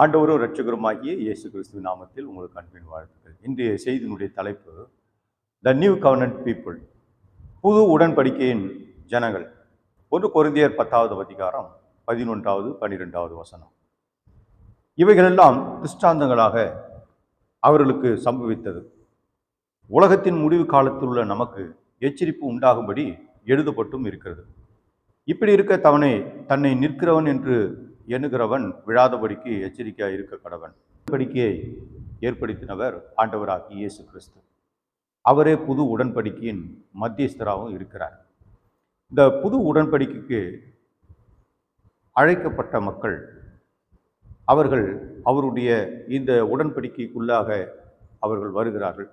ஆண்டவரும் இரட்சகருமாகிய இயேசு கிறிஸ்து நாமத்தில் உங்களுக்கு அன்பின் வாழ்த்துக்கள். இன்றைய செய்தியினுடைய தலைப்பு த நியூ கவர்னன்ட் பீப்புள் புது உடன்படிக்கையின் ஜனங்கள். ஒன்று குருந்தியர் பத்தாவது அதிகாரம் பதினொன்றாவது பன்னிரெண்டாவது வசனம். இவைகளெல்லாம் திருஷ்டாந்தங்களாக அவர்களுக்கு சம்பவித்தது. உலகத்தின் முடிவு காலத்தில் உள்ள நமக்கு எச்சரிப்பு உண்டாகும்படி எழுதப்பட்டும் இருக்கிறது. இப்படி இருக்க தவனை தன்னை நிற்கிறவன் என்று எண்ணுகிறவன் விழாதபடிக்கு எச்சரிக்கையாக இருக்க கடவன். உடன்படிக்கையை ஏற்படுத்தினவர் ஆண்டவராகி இயேசு கிறிஸ்து. அவரே புது உடன்படிக்கையின் மத்தியஸ்தராகவும் இருக்கிறார். இந்த புது உடன்படிக்கைக்கு அழைக்கப்பட்ட மக்கள் அவர்கள் அவருடைய இந்த உடன்படிக்கைக்குள்ளாக அவர்கள் வருகிறார்கள்.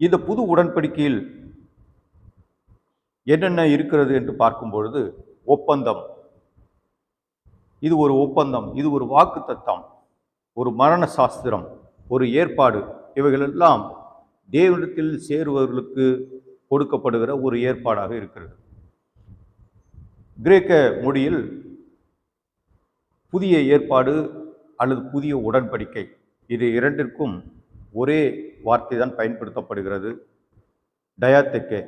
இந்த புது உடன்படிக்கையில் என்னென்ன இருக்கிறது என்று பார்க்கும் பொழுது ஒப்பந்தம். இது ஒரு ஒப்பந்தம் இது ஒரு வாக்கு தத்தம் ஒரு மரண சாஸ்திரம் ஒரு ஏற்பாடு. இவைகளெல்லாம் தேவனிடத்தில் சேருவர்களுக்கு கொடுக்கப்படுகிற ஒரு ஏற்பாடாக இருக்கிறது. கிரேக்க மொழியில் புதிய ஏற்பாடு அல்லது புதிய உடன்படிக்கை இது இரண்டிற்கும் ஒரே வார்த்தை தான் பயன்படுத்தப்படுகிறது. டயாத்தெக்கே.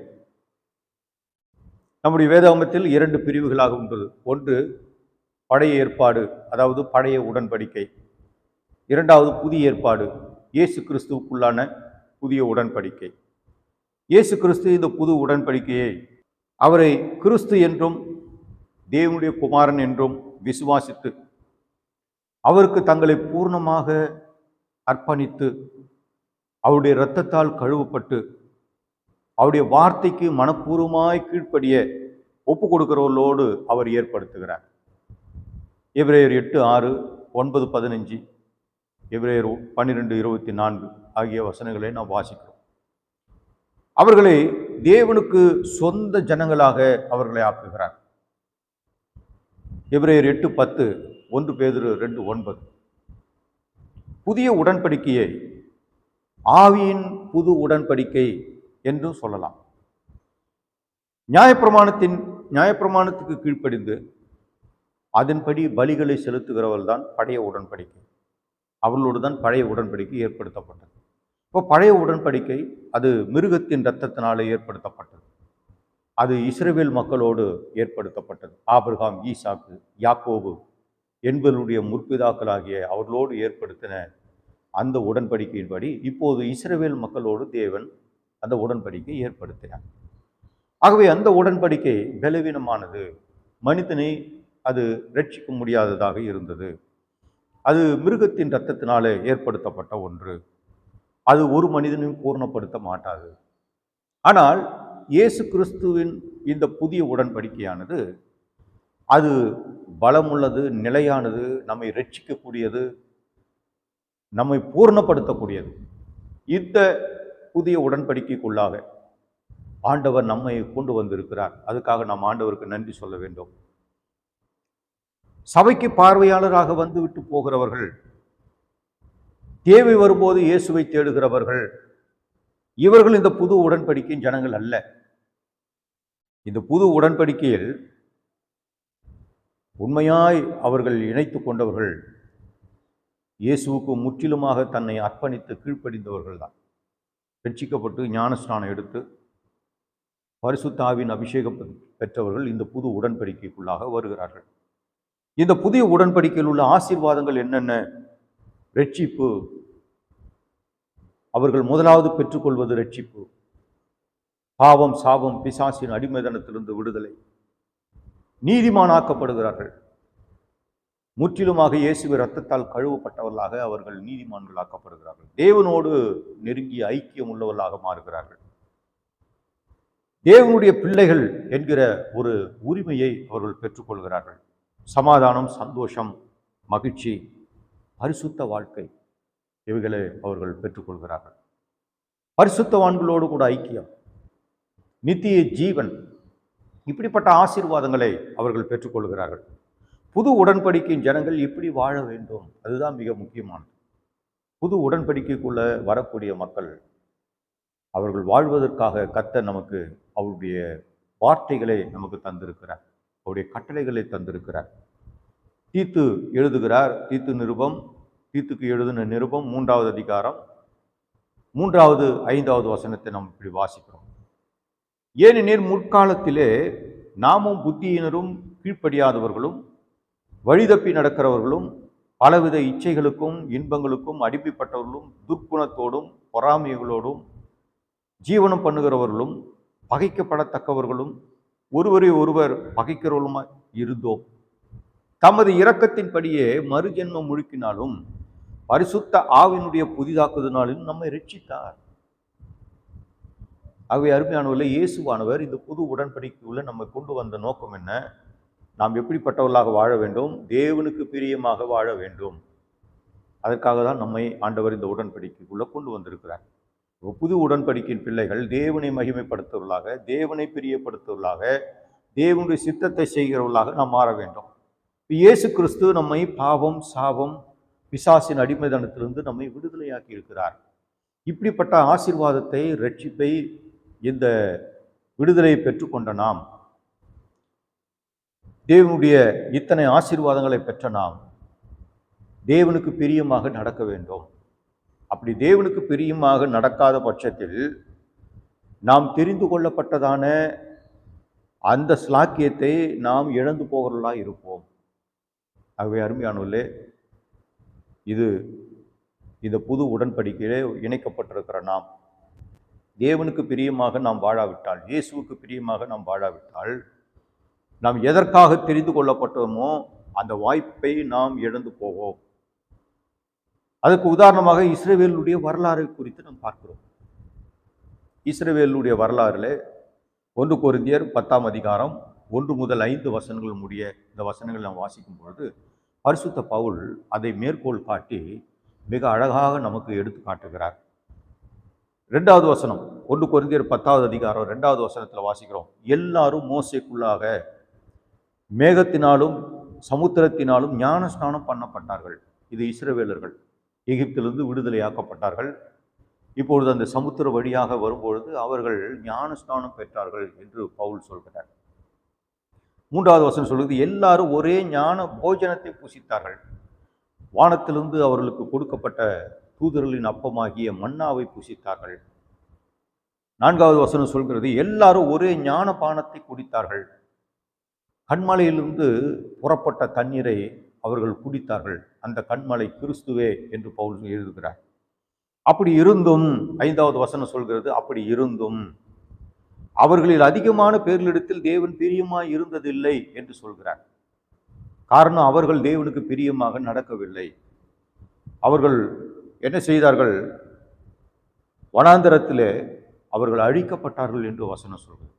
நம்முடைய வேதாகமத்தில் இரண்டு பிரிவுகளாக உண்டு. ஒன்று பழைய ஏற்பாடு அதாவது பழைய உடன்படிக்கை. இரண்டாவது புதிய ஏற்பாடு இயேசு கிறிஸ்துவுக்குள்ளான புதிய உடன்படிக்கை. இயேசு கிறிஸ்து இந்த புது உடன்படிக்கையை அவரை கிறிஸ்து என்றும் தேவனுடைய குமாரன் என்றும் விசுவாசித்து அவருக்கு தங்களை பூர்ணமாக அர்ப்பணித்து அவருடைய இரத்தத்தால் கழுவப்பட்டு அவருடைய வார்த்தைக்கு மனப்பூர்வமாய் கீழ்ப்படிய ஒப்பு கொடுக்கிறவர்களோடு அவர் ஏற்படுத்துகிறார். எபிரேயர் எட்டு ஆறு ஒன்பது பதினஞ்சு எபிரேயர் பன்னிரெண்டு இருபத்தி நான்கு ஆகிய வசனங்களை நாம் வாசிக்கிறோம். அவர்களை தேவனுக்கு சொந்த ஜனங்களாக அவர்களை ஆக்குகிறார். எப்ரேயர் எட்டு பத்து ஒன்று பேதுரு ரெண்டு ஒன்பது. புதிய உடன்படிக்கையை ஆவியின் புது உடன்படிக்கை என்றும் சொல்லலாம். நியாயப்பிரமாணத்தின் நியாயப்பிரமாணத்துக்கு கீழ்ப்படிந்து அதன்படி பலிகளை செலுத்துகிறவர்கள் தான் பழைய உடன்படிக்கை. அவர்களோடு தான் பழைய உடன்படிக்கை ஏற்படுத்தப்பட்டது. இப்போ பழைய உடன்படிக்கை அது மிருகத்தின் இரத்தத்தினாலே ஏற்படுத்தப்பட்டது. அது இஸ்ரேவேல் மக்களோடு ஏற்படுத்தப்பட்டது. ஆபிரகாம் ஈசாக்கு யாக்கோபு என்பதனுடைய முற்பிதாக்களாகிய அவர்களோடு ஏற்படுத்தின அந்த உடன்படிக்கையின்படி இப்போது இஸ்ரேவேல் மக்களோடு தேவன் அந்த உடன்படிக்கை ஏற்படுத்தினார். ஆகவே அந்த உடன்படிக்கை பலவீனமானது. மனிதனை அது ரட்சிக்க முடியாததாக இருந்தது. அது மிருகத்தின் இரத்தத்தினாலே ஏற்படுத்தப்பட்ட ஒன்று. அது ஒரு மனிதனையும் பூர்ணப்படுத்த மாட்டாது. ஆனால் இயேசு கிறிஸ்துவின் இந்த புதிய உடன்படிக்கையானது அது பலமுள்ளது நிலையானது நம்மை ரட்சிக்கக்கூடியது நம்மை பூர்ணப்படுத்தக்கூடியது. இந்த புதிய உடன்படிக்கைக்குள்ளாக ஆண்டவர் நம்மை கொண்டு வந்திருக்கிறார். அதுக்காக நாம் ஆண்டவருக்கு நன்றி சொல்ல வேண்டும். சபைக்கு பார்வையாளராக வந்து விட்டு போகிறவர்கள் தேவை வரும்போது இயேசுவை தேடுகிறவர்கள் இவர்கள் இந்த புது உடன்படிக்கையின் ஜனங்கள் அல்ல. இந்த புது உடன்படிக்கையில் உண்மையாய் அவர்கள் இணைத்து கொண்டவர்கள் இயேசுவுக்கு முற்றிலுமாக தன்னை அர்ப்பணித்து கீழ்ப்படிந்தவர்கள் தான். ரட்சிக்கப்பட்டு ஞானஸ்நானம் எடுத்து பரிசுத்தாவின் அபிஷேகம் பெற்றவர்கள் இந்த புது உடன்படிக்கைக்குள்ளாக வருகிறார்கள். இந்த புதிய உடன்படிக்கையில் உள்ள ஆசீர்வாதங்கள் என்னென்ன? ரட்சிப்பு. அவர்கள் முதலாவது பெற்றுக்கொள்வது ரட்சிப்பு. பாவம் சாபம் பிசாசின் அடிமைதனத்திலிருந்து விடுதலை. நீதிமானாக்கப்படுகிறார்கள். முற்றிலுமாக இயேசுவை ரத்தத்தால் கழுவப்பட்டவர்களாக அவர்கள் நீதிமான்களாக்கப்படுகிறார்கள். தேவனோடு நெருங்கிய ஐக்கியம் உள்ளவர்களாக மாறுகிறார்கள். தேவனுடைய பிள்ளைகள் என்கிற ஒரு உரிமையை அவர்கள் பெற்றுக்கொள்கிறார்கள். சமாதானம் சந்தோஷம் மகிழ்ச்சி பரிசுத்த வாழ்க்கை இவைகளை அவர்கள் பெற்றுக்கொள்கிறார்கள். பரிசுத்தவான்களோடு கூட ஐக்கியம் நித்திய ஜீவன் இப்படிப்பட்ட ஆசீர்வாதங்களை அவர்கள் பெற்றுக்கொள்கிறார்கள். புது உடன்படிக்கையின் ஜனங்கள் எப்படி வாழ வேண்டும் அதுதான் மிக முக்கியமானது. புது உடன்படிக்கைக்குள்ளே வரக்கூடிய மக்கள் அவர்கள் வாழ்வதற்காக கத்த நமக்கு அவருடைய வார்த்தைகளை நமக்கு தந்திருக்கிறார். அவருடைய கட்டளைகளை தந்திருக்கிறார். தீத்து எழுதுகிறார் தீத்து நிருபம் தீத்துக்கு எழுதின நிருபம் மூன்றாவது அதிகாரம் மூன்றாவது ஐந்தாவது வசனத்தை நாம் இப்படி வாசிக்கிறோம். ஏனெனில் முற்காலத்திலே நாமும் புத்தியினரும் கீழ்ப்படியாதவர்களும் வழிதப்பி நடக்கிறவர்களும் பலவித இச்சைகளுக்கும் இன்பங்களுக்கும் அடிமைப்பட்டவர்களும் துர்க்குணத்தோடும் பொறாமைகளோடும் ஜீவனம் பண்ணுகிறவர்களும் பகைக்கப்படத்தக்கவர்களும் ஒருவரை ஒருவர் பகைக்கிறவர்களுமாய் இருந்தோம். தமது இரக்கத்தின்படியே மறுஜென்மம் முழுக்கினாலும் பரிசுத்த ஆவினுடைய புதிதாக்குதனாலும் நம்மை ரட்சித்தார் ஆகவே அருமையானவர்கள் இயேசுவானவர் இந்த புது உடன்படிக்கையுள்ள நம்மை கொண்டு வந்த நோக்கம் என்ன? நாம் எப்படிப்பட்டவர்களாக வாழ வேண்டும்? தேவனுக்கு பிரியமாக வாழ வேண்டும். அதற்காக தான் நம்மை ஆண்டவர் இந்த உடன்படிக்கைக்குள்ளே கொண்டு வந்திருக்கிறார். புது உடன்படிக்கையின் பிள்ளைகள் தேவனை மகிமைப்படுத்துவர்களாக தேவனை பிரியப்படுத்துவர்களாக தேவனுடைய சித்தத்தை செய்கிறவர்களாக நாம் மாற வேண்டும். இயேசு கிறிஸ்து நம்மை பாவம் சாபம் பிசாசின் அடிமைதனத்திலிருந்து நம்மை விடுதலையாக்கி இருக்கிறார். இப்படிப்பட்ட ஆசீர்வாதத்தை ரட்சிப்பை இந்த விடுதலையை பெற்றுக்கொண்ட நாம் தேவனுடைய இத்தனை ஆசீர்வாதங்களை பெற்ற நாம் தேவனுக்கு பிரியமாக நடக்க வேண்டும். அப்படி தேவனுக்கு பிரியமாக நடக்காத பட்சத்தில் நாம் தெரிந்து கொள்ளப்பட்டதான அந்த ஸ்லாக்கியத்தை நாம் இழந்து போகிறவர்களாக இருப்போம். ஆகவே அருமையானவர்களே இது இந்த புது உடன்படிக்கையிலே இணைக்கப்பட்டிருக்கிற நாம். தேவனுக்கு பிரியமாக நாம் வாழாவிட்டால் இயேசுவுக்கு பிரியமாக நாம் வாழாவிட்டால் நாம் எதற்காக தெரிந்து கொள்ளப்பட்டோமோ அந்த வாய்ப்பை நாம் இழந்து போவோம். அதுக்கு உதாரணமாக இஸ்ரேவேலுடைய வரலாறு குறித்து நாம் பார்க்கிறோம். இஸ்ரேவேலுடைய வரலாறுல ஒன்று கொரிந்தியர் பத்தாம் அதிகாரம் ஒன்று முதல் ஐந்து வசனங்கள் முடிய இந்த வசனங்கள் நாம் வாசிக்கும் பொழுது பரிசுத்த பவுல் அதை மேற்கோள் காட்டி மிக அழகாக நமக்கு எடுத்து காட்டுகிறார். ரெண்டாவது வசனம் ஒன்று கொரிந்தியர் பத்தாவது அதிகாரம் ரெண்டாவது வசனத்தில் வாசிக்கிறோம். எல்லாரும் மோசைக்குள்ளாக மேகத்தினாலும் சமுத்திரத்தினாலும் ஞான ஸ்நானம் பண்ணப்பட்டார்கள். இது இஸ்ரவேலர்கள். எகிப்திலிருந்து விடுதலையாக்கப்பட்டார்கள். இப்பொழுது அந்த சமுத்திர வழியாக வரும்பொழுது அவர்கள் ஞானஸ்நானம் பெற்றார்கள் என்று பவுல் சொல்கிறார். மூன்றாவது வசனம் சொல்வது எல்லாரும் ஒரே ஞான போஜனத்தை புசித்தார்கள். வானத்திலிருந்து அவர்களுக்கு கொடுக்கப்பட்ட தூதர்களின் அப்பமாகிய மன்னாவை புசித்தார்கள். நான்காவது வசனம் சொல்கிறது எல்லாரும் ஒரே ஞான பானத்தை குடித்தார்கள். கண்மலையிலிருந்து புறப்பட்ட தண்ணீரை அவர்கள் குடித்தார்கள். அந்த கண்மலை கிறிஸ்துவே என்று பவுல் எழுதுகிறார். அப்படி இருந்தும் ஐந்தாவது வசனம் சொல்கிறது அப்படி இருந்தும் அவர்களில் அதிகமான பேர்களிடத்தில் தேவன் பிரியமாய் இருந்ததில்லை என்று சொல்கிறார். காரணம் அவர்கள் தேவனுக்கு பிரியமாக நடக்கவில்லை. அவர்கள் என்ன செய்தார்கள்? வனாந்தரத்திலே அவர்கள் அழிக்கப்பட்டார்கள் என்று வசனம் சொல்கிறது.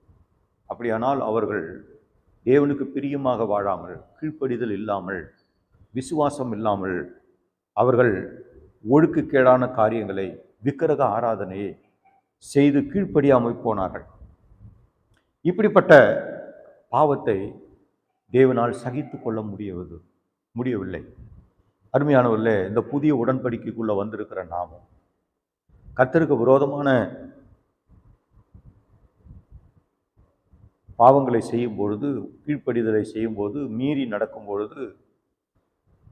அப்படியானால் அவர்கள் தேவனுக்கு பிரியமாக வாழாமல் கீழ்ப்படிதல் இல்லாமல் விசுவாசம் இல்லாமல் அவர்கள் ஒழுக்குக்கேடான காரியங்களை விக்கிரக ஆராதனையை செய்து கீழ்ப்படியாமல் போனார்கள். இப்படிப்பட்ட பாவத்தை தேவனால் சகித்து கொள்ள முடியவது முடியவில்லை. அருமையானவர்களே இந்த புதிய உடன்படிக்கைக்குள்ளே வந்திருக்கிற நாமும் கத்தருக்கு விரோதமான பாவங்களை செய்யும் பொழுது கீழ்ப்படிதலை செய்யும் போது மீறி நடக்கும் பொழுது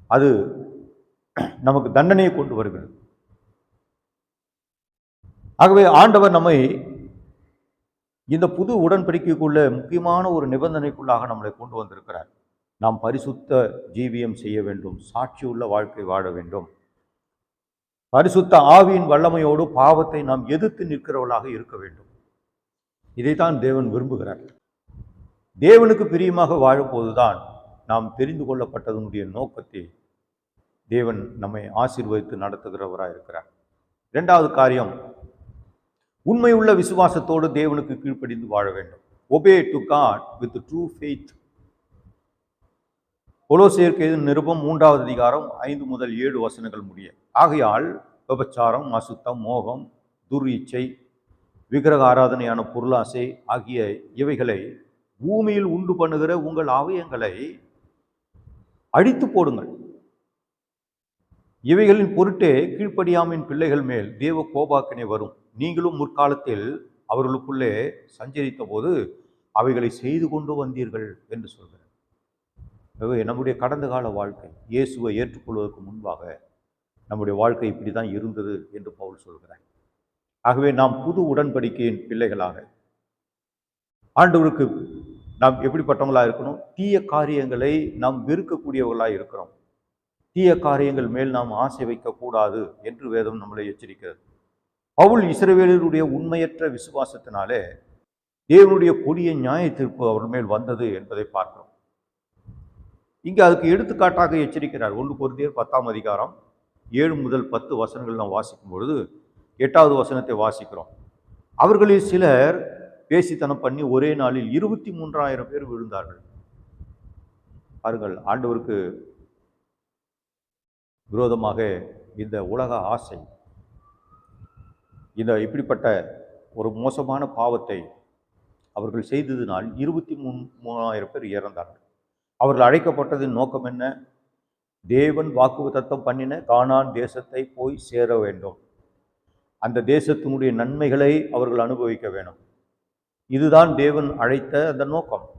அது நமக்கு தண்டனையை கொண்டு வருகிறது. ஆகவே ஆண்டவர் நம்மை இந்த புது உடன்படிக்கைக்குள்ள முக்கியமான ஒரு நிபந்தனைக்குள்ளாக நம்மளை கொண்டு வந்திருக்கிறார். நாம் பரிசுத்த ஜீவியம் செய்ய வேண்டும் சாட்சியுள்ள வாழ்க்கை வாழ வேண்டும். பரிசுத்த ஆவியின் வல்லமையோடு பாவத்தை நாம் எதிர்த்து நிற்கிறவர்களாக இருக்க வேண்டும். இதைத்தான் தேவன் விரும்புகிறார். தேவனுக்கு பிரியமாக வாழும்போதுதான் நாம் தெரிந்து கொள்ளப்பட்டதனுடைய நோக்கத்தை தேவன் நம்மை ஆசீர்வதித்து நடத்துகிறவராக இருக்கிறார். இரண்டாவது காரியம் உண்மையுள்ள விசுவாசத்தோடு தேவனுக்கு கீழ்ப்படிந்து வாழ வேண்டும். Obey to God with true faith கொலோசியருக்கு எழுதின நிருபம் மூன்றாவது அதிகாரம் ஐந்து முதல் ஏழு வசனங்கள் முடிய ஆகையால் விபச்சாரம் அசுத்தம் மோகம் துர் இச்சை விக்கிரக ஆராதனையான பொருளாசை ஆகிய இவைகளை பூமியில் உண்டு பண்ணுகிற உங்கள் அவயங்களை அழித்து போடுங்கள். இவைகளின் பொருட்டே கீழ்ப்படியாமின் பிள்ளைகள் மேல் தேவ கோபாக்கினை வரும். நீங்களும் முற்காலத்தில் அவர்களுக்குள்ளே சஞ்சரித்த போது அவைகளை செய்து கொண்டு வந்தீர்கள் என்று சொல்கிறார். ஆகவே நம்முடைய கடந்த கால வாழ்க்கை இயேசுவை ஏற்றுக்கொள்வதற்கு முன்பாக நம்முடைய வாழ்க்கை இப்படி தான் இருந்தது என்று பவுல் சொல்கிறார். ஆகவே நாம் புது உடன்படிக்கையின் பிள்ளைகளாக ஆண்டவருக்கு நாம் எப்படிப்பட்டவங்களாக இருக்கணும்? தீய காரியங்களை நாம் வெறுக்கக்கூடியவர்களாக இருக்கிறோம். தீய காரியங்கள் மேல் நாம் ஆசை வைக்கக்கூடாது என்று வேதம் நம்மளை எச்சரிக்கிறது. பவுல் இஸ்ரவேலருடைய உண்மையற்ற விசுவாசத்தினாலே தேவனுடைய கொடிய நியாய தீர்ப்பு அவர் மேல் வந்தது என்பதை பார்க்கிறோம். இங்கே அதுக்கு எடுத்துக்காட்டாக எச்சரிக்கிறார். ஒன்று பொருந்தியர் பத்தாம் அதிகாரம் ஏழு முதல் பத்து வசனங்கள் நாம் வாசிக்கும் பொழுது எட்டாவது வசனத்தை வாசிக்கிறோம். அவர்களில் சிலர் பேசித்தனம் பண்ணி ஒரே நாளில் இருபத்தி மூன்றாயிரம் பேர் விழுந்தார்கள். பாருங்கள் ஆண்டவருக்கு விரோதமாக இந்த உலக ஆசை இந்த இப்படிப்பட்ட ஒரு மோசமான பாவத்தை அவர்கள் செய்ததினால் இருபத்தி மூணு மூணாயிரம் பேர் இறந்தார்கள். அவர்கள் அழைக்கப்பட்டதின் நோக்கம் என்ன? தேவன் வாக்குத்தத்தம் பண்ணின கானான் தேசத்தை போய் சேர வேண்டும். அந்த தேசத்தினுடைய நன்மைகளை அவர்கள் அனுபவிக்க வேணும் இதுதான் தேவன் அழைத்த அந்த நோக்கம்.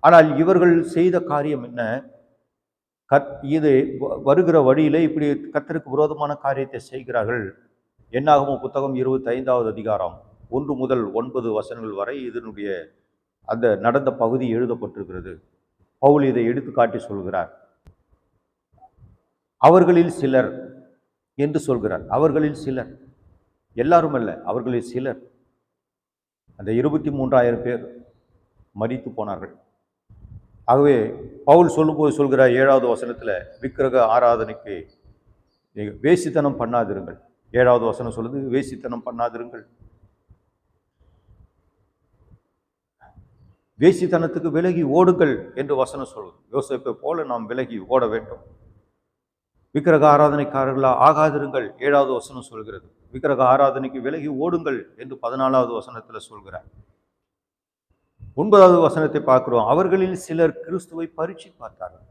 ஆனால் இவர்கள் செய்த காரியம் என்ன? கத் இது வ- வருகிற வழியில் இப்படி கத்தருக்கு விரோதமான காரியத்தை செய்கிறார்கள். என்னாகமோ புத்தகம் இருபத்தி ஐந்தாவது அதிகாரம் ஒன்று முதல் ஒன்பது வசனங்கள் வரை இதனுடைய அந்த நடந்த பகுதி எழுதப்பட்டிருக்கிறது. பவுல் இதை எடுத்துக்காட்டி சொல்கிறார். அவர்களில் சிலர் என்று சொல்கிறார். அவர்களில் சிலர். எல்லாரும் அல்ல அவர்களில் சிலர். அந்த இருபத்தி மூன்றாயிரம் பேர் மறித்து போனார்கள். ஆகவே பவுல் சொல்லும்போது சொல்கிறார் ஏழாவது வசனத்தில் விக்கிரக ஆராதனைக்கு நீங்கள் வேசித்தனம் பண்ணாதிருங்கள். ஏழாவது வசனம் சொல்லுது வேசித்தனம் பண்ணாதிருங்கள். வேசித்தனத்துக்கு விலகி ஓடுங்கள் என்று வசனம் சொல்லுது. யோசிப்பை போல நாம் விலகி ஓட வேண்டும். விக்கிரக ஆராதனைக்காரர்களாக ஆகாதிருங்கள் ஏழாவது வசனம் சொல்கிறது. விக்கிரக ஆராதனைக்கு விலகி ஓடுங்கள் என்று பதினாலாவது வசனத்தில் சொல்கிறார். ஒன்பதாவது வசனத்தை பார்க்கிறோம். அவர்களில் சிலர் கிறிஸ்துவை பரீட்சி பார்த்தார்கள்.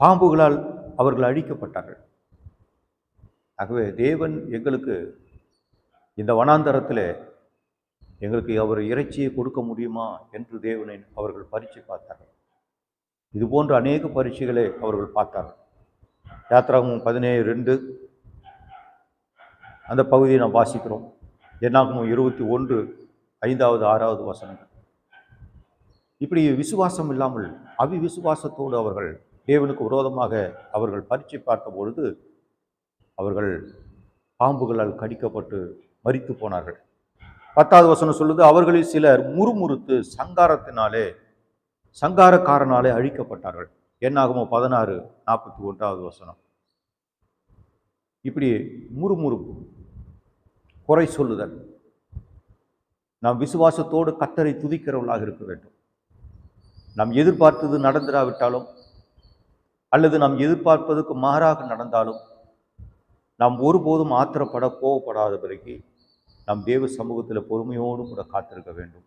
பாம்புகளால் அவர்கள் அழிக்கப்பட்டார்கள். ஆகவே தேவன் எங்களுக்கு இந்த வனாந்தரத்தில் எங்களுக்கு அவர் இறைச்சியை கொடுக்க முடியுமா என்று தேவனை அவர்கள் பரீட்சை பார்த்தார்கள். இது போன்ற அநேக பரீட்சைகளை அவர்கள் பார்த்தார்கள். யாத்ராவும் பதினேழு ரெண்டு அந்த பகுதியை நாம் வாசிக்கிறோம். என்னாகும் இருபத்தி ஒன்று ஐந்தாவது ஆறாவது வசனங்கள். இப்படி விசுவாசம் இல்லாமல் அவிவிசுவாசத்தோடு அவர்கள் தேவனுக்கு விரோதமாக அவர்கள் பரீட்சை பார்த்த பொழுது அவர்கள் பாம்புகளால் கடிக்கப்பட்டு மறித்து போனார்கள். பத்தாவது வசனம் சொல்லுது அவர்களில் சிலர் முறுமுறுத்து சங்காரத்தினாலே சங்காரக்காரனாலே அழிக்கப்பட்டார்கள். என்னாகுமோ பதினாறு நாற்பத்தி ஒன்றாவது வசனம். இப்படி முறுமுறுப்பு குறை சொல்லுதல். நாம் விசுவாசத்தோடு கத்தரை துதிக்கிறவர்களாக இருக்க வேண்டும். நாம் எதிர்பார்த்தது நடந்திராவிட்டாலும் அல்லது நாம் எதிர்பார்ப்பதற்கு மாறாக நடந்தாலும் நாம் ஒருபோதும் ஆத்திரப்பட கோவப்படாதபடிக்கு நாம் தேவ சமூகத்தில் பொறுமையோடு கூட காத்திருக்க வேண்டும்.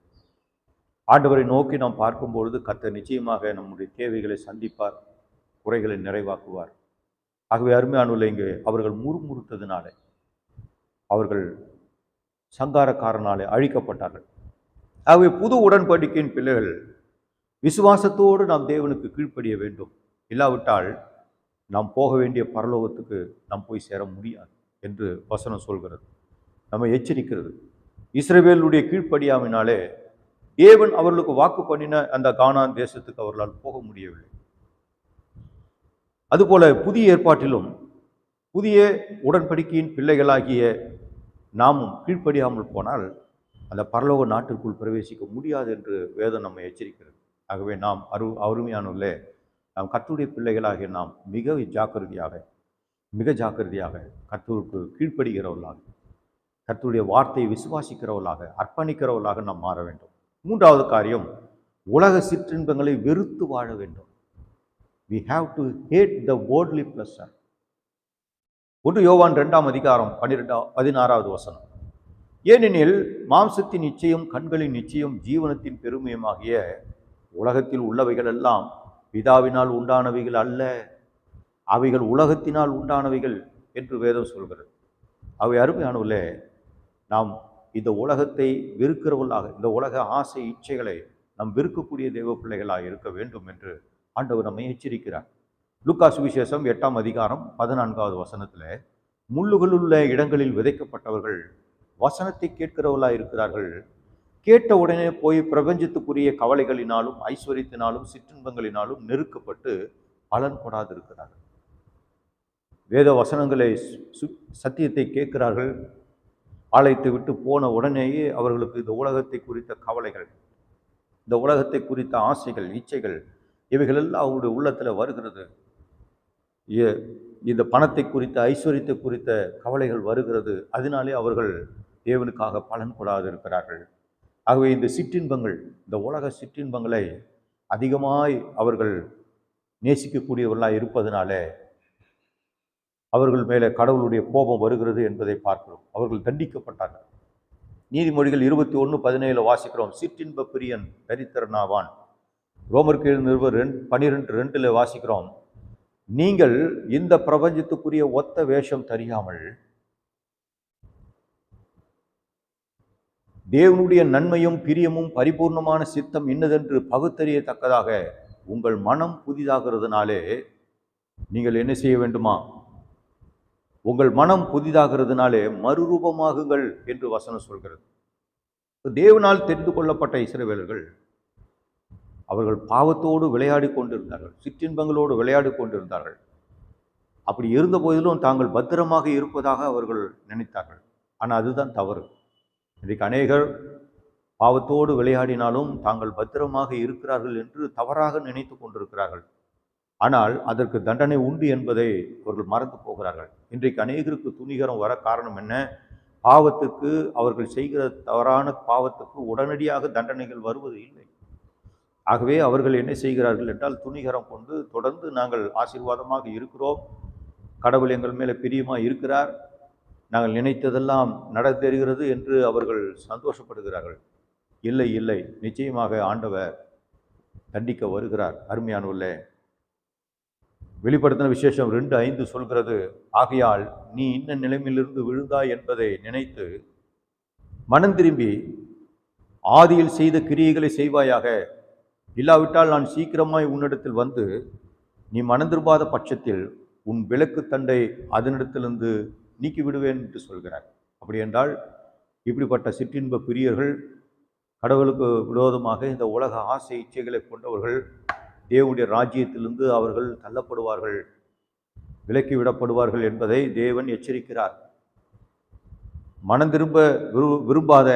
ஆண்டவரை நோக்கி நாம் பார்க்கும்பொழுது கத்த நிச்சயமாக நம்முடைய தேவைகளை சந்திப்பார் குறைகளை நிறைவாக்குவார். ஆகவே அருமையானுள்ள இங்கு அவர்கள் முறுமுறுத்ததினாலே அவர்கள் சங்காரக்காரனாலே அழிக்கப்பட்டார்கள். ஆகவே புது உடன்படிக்கையின் பிள்ளைகள் விசுவாசத்தோடு நாம் தேவனுக்கு கீழ்ப்படிய வேண்டும். இல்லாவிட்டால் நாம் போக வேண்டிய பரலோகத்துக்கு நாம் போய் சேர முடியாது என்று வசனம் சொல்கிறது. நம்ம எச்சரிக்கிறது. இஸ்ரவேலுடைய கீழ்ப்படியாமினாலே தேவன் அவர்களுக்கு வாக்கு பண்ணின அந்த கானான் தேசத்துக்கு அவர்களால் போக முடியவில்லை. அதுபோல புதிய ஏற்பாட்டிலும் புதிய உடன்படிக்கையின் பிள்ளைகளாகிய நாமும் கீழ்ப்படியாமல் போனால் அந்த பரலோக நாட்டிற்குள் பிரவேசிக்க முடியாது என்று வேதம் நம்மை எச்சரிக்கிறது. ஆகவே நாம் அரு அருமையானுள்ளே நாம் கத்துடைய பிள்ளைகளாகிய நாம் மிக ஜாக்கிரதையாக மிக ஜாக்கிரதையாக கத்தூருக்கு கீழ்ப்படுகிறவர்களாக கத்துடைய வார்த்தையை விசுவாசிக்கிறவர்களாக அர்ப்பணிக்கிறவர்களாக நாம் மாற வேண்டும். மூன்றாவது காரியம் உலக சிற்றின்பங்களை வெறுத்து வாழ வேண்டும். We have to hate the worldly pleasure. ஒன்று யோவான் ரெண்டாம் அதிகாரம் பன்னிரெண்டா பதினாறாவது வசனம். ஏனெனில் மாம்சத்தின் நிச்சயம் கண்களின் நிச்சயம் ஜீவனத்தின் பெருமையுமாகிய உலகத்தில் உள்ளவைகள் எல்லாம் பிதாவினால் உண்டானவைகள் அல்ல. அவைகள் உலகத்தினால் உண்டானவைகள் என்று வேதம் சொல்கிறது. அவை அருமையானவர்களே நாம் இந்த உலகத்தை வெறுக்கிறவர்களாக இந்த உலக ஆசை இச்சைகளை நாம் வெறுக்கக்கூடிய தெய்வ பிள்ளைகளாக இருக்க வேண்டும் என்று ஆண்டவர் நம்மை எச்சரிக்கிறார். லுக்கா விசேஷம் எட்டாம் அதிகாரம் பதினான்காவது வசனத்தில் முள்ளுகளுள்ள இடங்களில் விதைக்கப்பட்டவர்கள் வசனத்தை கேட்கிறவர்களாக இருக்கிறார்கள். கேட்ட உடனே போய் பிரபஞ்சத்துக்குரிய கவலைகளினாலும் ஐஸ்வர்யத்தினாலும் சிற்றின்பங்களினாலும் நெருக்கப்பட்டு பலன் கொடாதிருக்கிறார்கள். வேத வசனங்களை சு- சத்தியத்தை கேட்கிறார்கள். ஆலயத்தை விட்டு போன உடனேயே அவர்களுக்கு இந்த உலகத்தை குறித்த கவலைகள் இந்த உலகத்தை குறித்த ஆசைகள் இச்சைகள் இவைகளெல்லாம் அவருடைய உள்ளத்தில் வருகிறது. இந்த பணத்தை குறித்த ஐஸ்வர்யத்தை குறித்த கவலைகள் வருகிறது. அதனாலே அவர்கள் தேவனுக்காக பலன் கொடாது இருக்கிறார்கள் ஆகவே இந்த சிற்றின்பங்கள் இந்த உலக சிற்றின்பங்களை அதிகமாய் அவர்கள் நேசிக்கக்கூடியவர்களாக இருப்பதனாலே அவர்கள் மேலே கடவுளுடைய கோபம் வருகிறது என்பதை பார்க்கிறோம். அவர்கள் தண்டிக்கப்பட்டார்கள். நீதிமொழிகள் இருபத்தி ஒன்று பதினேழு வாசிக்கிறோம். சிற்றின்ப பிரியன் தரித்திரனாவான். ரோமருக்கு நிறுவர் ரெண் பனிரெண்டு ரெண்டில் வாசிக்கிறோம். நீங்கள் இந்த பிரபஞ்சத்துக்குரிய ஒத்த வேஷம் தெரியாமல் தேவனுடைய நன்மையும் பிரியமும் பரிபூர்ணமான சித்தம் இன்னதென்று பகுத்தறியத்தக்கதாக உங்கள் மனம் புதிதாகிறதுனாலே நீங்கள் என்ன செய்ய வேண்டுமா? உங்கள் மனம் புதிதாகிறதுனாலே மறுரூபமாகுங்கள் என்று வசனம் சொல்கிறது. தேவனால் தெரிந்து கொள்ளப்பட்ட இஸ்ரவேலர்கள் அவர்கள் பாவத்தோடு விளையாடி கொண்டிருந்தார்கள் சிற்றின்பங்களோடு விளையாடி கொண்டிருந்தார்கள். அப்படி இருந்த போதிலும் தாங்கள் பத்திரமாக இருப்பதாக அவர்கள் நினைத்தார்கள். ஆனால் அதுதான் தவறு. இன்றைக்கு அநேகர் பாவத்தோடு விளையாடினாலும் தாங்கள் பத்திரமாக இருக்கிறார்கள் என்று தவறாக நினைத்து கொண்டிருக்கிறார்கள். ஆனால் அதற்கு தண்டனை உண்டு என்பதை அவர்கள் மறந்து போகிறார்கள். இன்றைக்கு அநேகருக்கு துணிகரம் வர காரணம் என்ன? பாவத்துக்கு அவர்கள் செய்கிற தவறான பாவத்துக்கு உடனடியாக தண்டனைகள் வருவது இல்லை. ஆகவே அவர்கள் என்ன செய்கிறார்கள் என்றால் துணிகரம் கொண்டு தொடர்ந்து நாங்கள் ஆசீர்வாதமாக இருக்கிறோம். கடவுள் எங்கள் மேலே பிரியமாக இருக்கிறார். நாங்கள் நினைத்ததெல்லாம் நடந்தேறுகிறது என்று அவர்கள் சந்தோஷப்படுகிறார்கள். இல்லை இல்லை நிச்சயமாக ஆண்டவர் தண்டிக்க வருகிறார். அருமையானவர்களே வெளிப்படுத்தின விசேஷம் ரெண்டு ஐந்து சொல்கிறது ஆகையால் நீ இன்ன நிலைமையிலிருந்து விழுந்தாய் என்பதை நினைத்து மனம் திரும்பி ஆதியில் செய்த கிரியைகளை செய்வாயாக. இல்லாவிட்டால் நான் சீக்கிரமாய் உன்னிடத்தில் வந்து நீ மணந்திருப்பாத பட்சத்தில் உன் விளக்கு தண்டை அதனிடத்திலிருந்து நீக்கி விடுவேன் என்று சொல்கிறார். அப்படி என்றால் இப்படிப்பட்ட சிற்றின்ப பிரியர்கள் கடவுளுக்கு விரோதமாக இந்த உலக ஆசை இச்சைகளை கொண்டவர்கள் தேவனுடைய ராஜ்யத்திலிருந்து அவர்கள் தள்ளப்படுவார்கள் விலக்கி விடப்படுவார்கள் என்பதை தேவன் எச்சரிக்கிறார். மனம் திரும்ப விரு விரும்பாத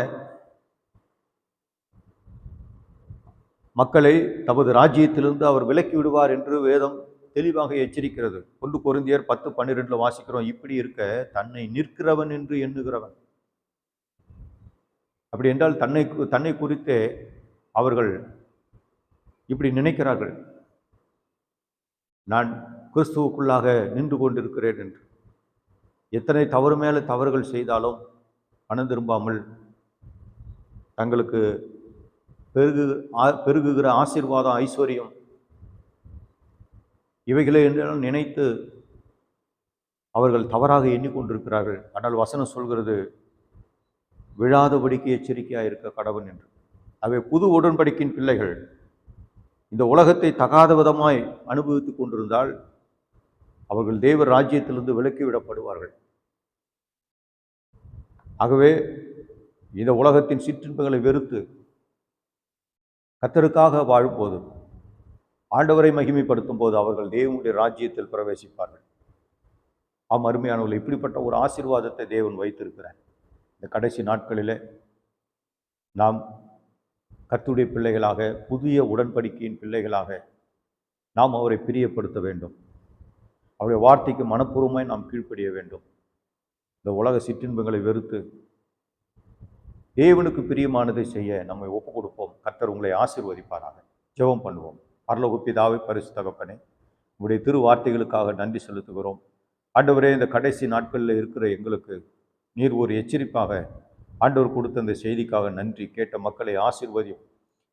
மக்களை தமது ராஜ்யத்திலிருந்து அவர் விலக்கி விடுவார் என்று வேதம் தெளிவாக எச்சரிக்கிறது. கொண்டு பொருந்தியர் பத்து பன்னிரெண்டில் வாசிக்கிறோம் இப்படி இருக்க தன்னை நிற்கிறவன் என்று எண்ணுகிறவன். அப்படி என்றால் தன்னை தன்னை குறித்தே அவர்கள் இப்படி நினைக்கிறார்கள். நான் கிறிஸ்துவுக்குள்ளாக நின்று கொண்டிருக்கிறேன் என்று. எத்தனை தவறு மேலே தவறுகள் செய்தாலும் மனம் திரும்பாமல் தங்களுக்கு பெருகு ஆ- பெருகுகிற ஆசீர்வாதம் ஐஸ்வர்யம். இவைகளை என்றெல்லாம் நினைத்து அவர்கள் தவறாக எண்ணிக்கொண்டிருக்கிறார்கள். ஆனால் வசனம் சொல்கிறது விழாதபடிக்கு எச்சரிக்கையாக இருக்க கடவுள் என்று. அவை புது உடன்படிக்கையின் பிள்ளைகள். இந்த உலகத்தை தகாத விதமாய் அனுபவித்துக் கொண்டிருந்தால் அவர்கள் தெய்வ ராஜ்யத்திலிருந்து விலக்கி விடப்படுவார்கள் ஆகவே இந்த உலகத்தின் சிற்றின்பங்களை வெறுத்து கத்தருக்காக வாழும்போது ஆண்டவரை மகிமைப்படுத்தும் போது அவர்கள் தேவனுடைய ராஜ்யத்தில் பிரவேசிப்பார்கள். ஆம் அருமையானவர்கள் இப்படிப்பட்ட ஒரு ஆசீர்வாதத்தை தேவன் வைத்திருக்கிறார். இந்த கடைசி நாட்களிலே நாம் கத்துடைய பிள்ளைகளாக புதிய உடன்படிக்கையின் பிள்ளைகளாக நாம் அவரை பிரியப்படுத்த வேண்டும். அவருடைய வார்த்தைக்கு மனப்பூர்வமாய் நாம் கீழ்ப்படிய வேண்டும். இந்த உலக சிற்றின்பங்களை வெறுத்து தேவனுக்கு பிரியமானதை செய்ய நம்மை ஒப்பு கொடுப்போம் கர்த்தர் உங்களை ஆசீர்வதிப்பாராக. ஜெபம் பண்ணுவோம். பரலோக பிதாவை பரிசு தகப்பனே உங்களுடைய திரு வார்த்தைகளுக்காக நன்றி செலுத்துகிறோம். ஆண்டவரே இந்த கடைசி நாட்களில் இருக்கிற எங்களுக்கு நீர் ஒரு எச்சரிப்பாக ஆண்டவர் கொடுத்த அந்த செய்திக்காக நன்றி கேட்ட மக்களை ஆசீர்வதியும்.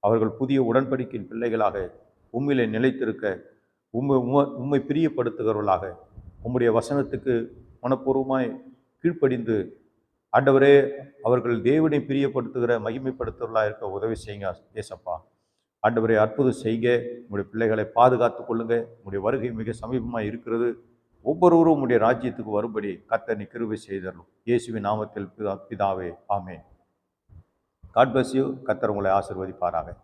அவர்கள் புதிய உடன்படிக்கையின் பிள்ளைகளாக உண்மையிலே நிலைத்திருக்க உம்மை உம்மை உம்மை பிரியப்படுத்துகிறவர்களாக உம்முடைய வசனத்துக்கு மனப்பூர்வமாய் கீழ்ப்படிந்து ஆண்டவரே அவர்கள் தேவனை பிரியப்படுத்துகிற மகிமைப்படுத்துகிறவர்களாக இருக்க உதவி செய்யுங்க ஏசப்பா. ஆண்டவரை அற்புதம் செய்க உங்களுடைய பிள்ளைகளை பாதுகாத்துக் கொள்ளுங்க. உங்களுடைய வருகை மிக சமீபமாக இருக்கிறது. ஒவ்வொருவரும் உங்களுடைய ராஜ்யத்துக்கு வரும்படி கத்தனை கிருவை செய்தரணும் இயேசுவின் நாமத்தில் பிதா- பிதாவே ஆமே காட் பஸ் யூ கத்தர் உங்களை ஆசிர்வதிப்பாராக.